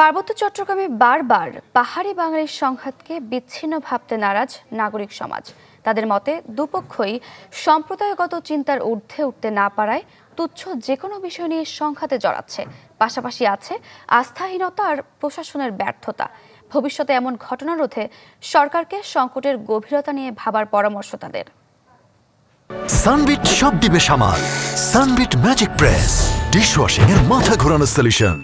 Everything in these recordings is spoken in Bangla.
পার্বত্য চট্টগ্রামে বারবার পাহাড়ি বাঙালির সংঘাতকে বিচ্ছিন্ন ভাবতে নারাজ নাগরিক সমাজ। তাদের মতে, দুপক্ষই সম্প্রদায়গত চিন্তার ঊর্ধ্বে উঠতে না পারায় তুচ্ছ যে কোনো বিষয় নিয়ে সংঘাতে জড়াচ্ছে। পাশাপাশি আছে আস্থাহীনতা আর প্রশাসনের ব্যর্থতা। ভবিষ্যতে এমন ঘটনা রোধে সরকারকে সংকটের গভীরতা নিয়ে ভাবার পরামর্শ তাদের। সানবিট সব দিবে সামাল। Sunbit magic press. ডিশওয়াশিং এর মাথা ঘোরানো সলিউশন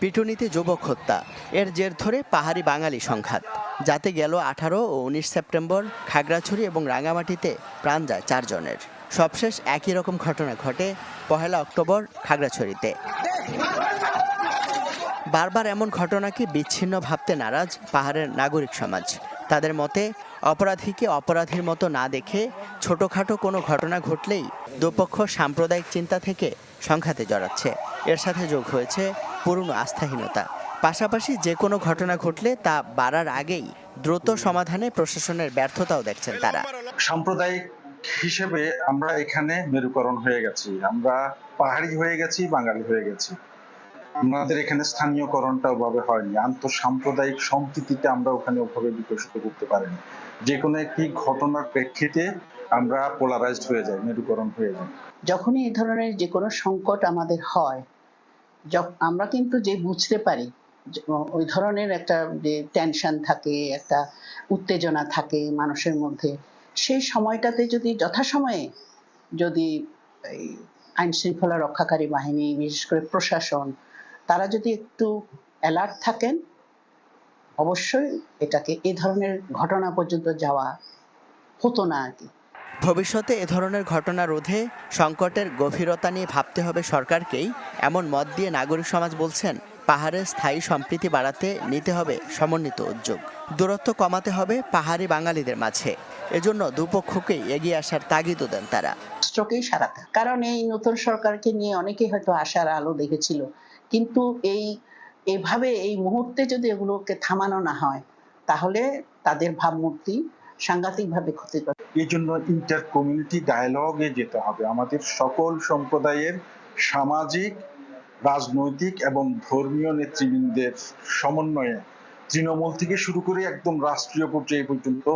পিটুনিতে যুবক হত্যা। এর জের ধরে পাহাড়ি বাঙালি সংঘাত। যাতে গেল আঠারো ও উনিশ সেপ্টেম্বর, খাগড়াছড়ি এবং রাঙামাটিতে প্রাণ যায় চারজনের। সবশেষ একই রকম ঘটনা ঘটে পহেলা অক্টোবর, খাগড়াছড়িতে। বারবার এমন ঘটনাকে বিচ্ছিন্ন ভাবতে নারাজ পাহাড়ের নাগরিক সমাজ। তাদের মতে, অপরাধীকে অপরাধীর মতো না দেখে ছোটোখাটো কোনো ঘটনা ঘটলেই দুপক্ষ সাম্প্রদায়িক চিন্তা থেকে সংঘাতে জড়াচ্ছে। এর সাথে যোগ হয়েছে পুরনো আস্থাহীনতা। পাশাপাশি যে কোনো ঘটনা ঘটলে তা বাড়ার আগেই দ্রুত সমাধানে প্রশাসনের ব্যর্থতাও দেখছেন তারা। সাম্প্রদায়িক হিসেবে আমরা এখানে মেরুকরণ হয়ে গেছি। আমরা পাহাড়ি হয়ে গেছি বাঙালি হয়ে গেছি। আমাদের এখানে স্থানীয়করণটা ওভাবে হয়নি। আন্তঃসাম্প্রদায়িক সম্প্রীতিতে আমরা ওখানে ওভাবে বিকশিত করতে পারিনি। যে কোনো একটি ঘটনার প্রেক্ষিতে আমরা পোলারাইজড হয়ে যাই মেরুকরণ হয়ে যাই। যখনই এই ধরনের যে কোনো সংকট আমাদের হয় আমরা কিন্তু যে বুঝতে পারি ওই ধরনের একটা যে টেনশন থাকে, একটা উত্তেজনা থাকে মানুষের মধ্যে, সেই সময়টাতে যদি যথাসময়ে যদি আইন শৃঙ্খলা রক্ষাকারী বাহিনী, বিশেষ করে প্রশাসন, তারা যদি একটু অ্যালার্ট থাকেন, অবশ্যই এটাকে, এ ধরনের ঘটনা পর্যন্ত যাওয়া হতো না আর কি। ভবিষ্যতে এ ধরনের ঘটনা রোধে সংকটের গভীরতা নিয়ে ভাবতে হবে সরকারকেই, এমন মত দিয়ে নাগরিক সমাজ বলছেন পাহাড়ের স্থায়ী সম্প্রীতি বাড়াতে নিতে হবে সমন্বিত উদ্যোগ। দূরত্ব কমাতে হবে পাহাড়ি বাঙালিদের মাঝে। এজন্য দুপক্ষকেই এগিয়ে আসার তাগিদও দেন তারা। রাষ্ট্রকেই সারাতে। কারণ এই নতুন সরকারকে নিয়ে অনেকেই হয়তো আশার আলো দেখেছিল। কিন্তু এই, এভাবে এই মুহূর্তে যদি এগুলোকে থামানো না হয়, তাহলে তাদের ভাবমূর্তি সাংঘাতিকভাবে ক্ষতিগ্রস্ত। এই জন্য ইন্টার কমিউনিটি ডায়ালগে যেতে হবে। আমাদের সকল সম্প্রদায়ের সামাজিক রাজনৈতিক এবং ধর্মীয় নেতৃবৃন্দের সমন্বয়ে তৃণমূল থেকে শুরু করে একদম রাষ্ট্রীয় পর্যায়ে পর্যন্ত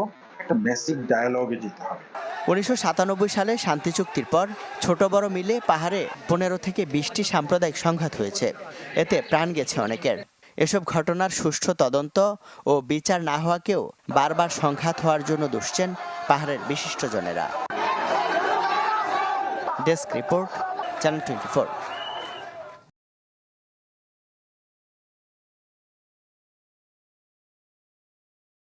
একটা ম্যাসিভ ডায়ালগে যেতে হবে। উনিশশো সাতানব্বই সালে শান্তি চুক্তির পর ছোট বড় মিলে পাহাড়ে পনেরো থেকে বিশটি সাম্প্রদায়িক সংঘাত হয়েছে। এতে প্রাণ গেছে অনেকের। এসব ঘটনার সুষ্ঠু তদন্ত ও বিচার না হওয়াকেও বারবার সংঘাত হওয়ার জন্য দুষছেন পাহাড়ের বিশিষ্টজনেরা। Desk report, channel twenty